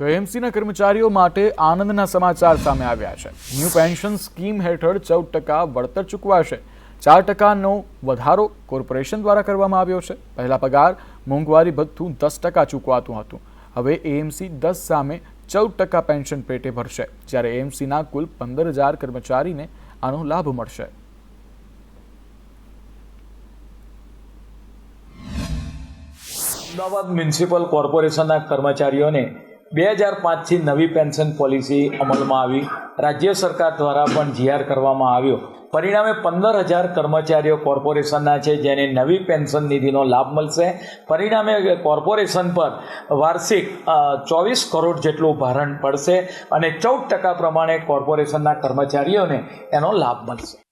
તો એમસીના કર્મચારીઓ માટે આનંદના સમાચાર સામે આવ્યા છે. ન્યૂ પેન્શન સ્કીમ હેઠળ ચૌદ ટકા વળતર ચૂકવાશે. ચાર ટકાનો વધારો કોર્પોરેશન દ્વારા કરવામાં આવ્યો છે. પહેલા પગાર મોંઘવારી ભથ્થું દસ ટકા ચૂકવાતું હતું. હવે એએમસી દસ સામે ચૌદ ટકા પેન્શન પેટે ભરશે. જ્યારે એએમસીના કુલ પંદર હજાર કર્મચારીને આનો લાભ મળશે. અમદાવાદ મ્યુનિસિપલ કોર્પોરેશનના કર્મચારીઓને બે હજાર પાંચથી નવી પેન્શન પોલિસી અમલમાં આવી. રાજ્ય સરકાર દ્વારા પણ જીઆર કરવામાં આવ્યો. પરિણામે પંદર હજાર કર્મચારીઓ કોર્પોરેશનના છે, જેને નવી પેન્શન નિધિનો લાભ મળશે. પરિણામે કોર્પોરેશન પર વાર્ષિક ચોવીસ કરોડ જેટલું ભારણ પડશે અને ચૌદ ટકા પ્રમાણે કોર્પોરેશનના કર્મચારીઓને એનો લાભ મળશે.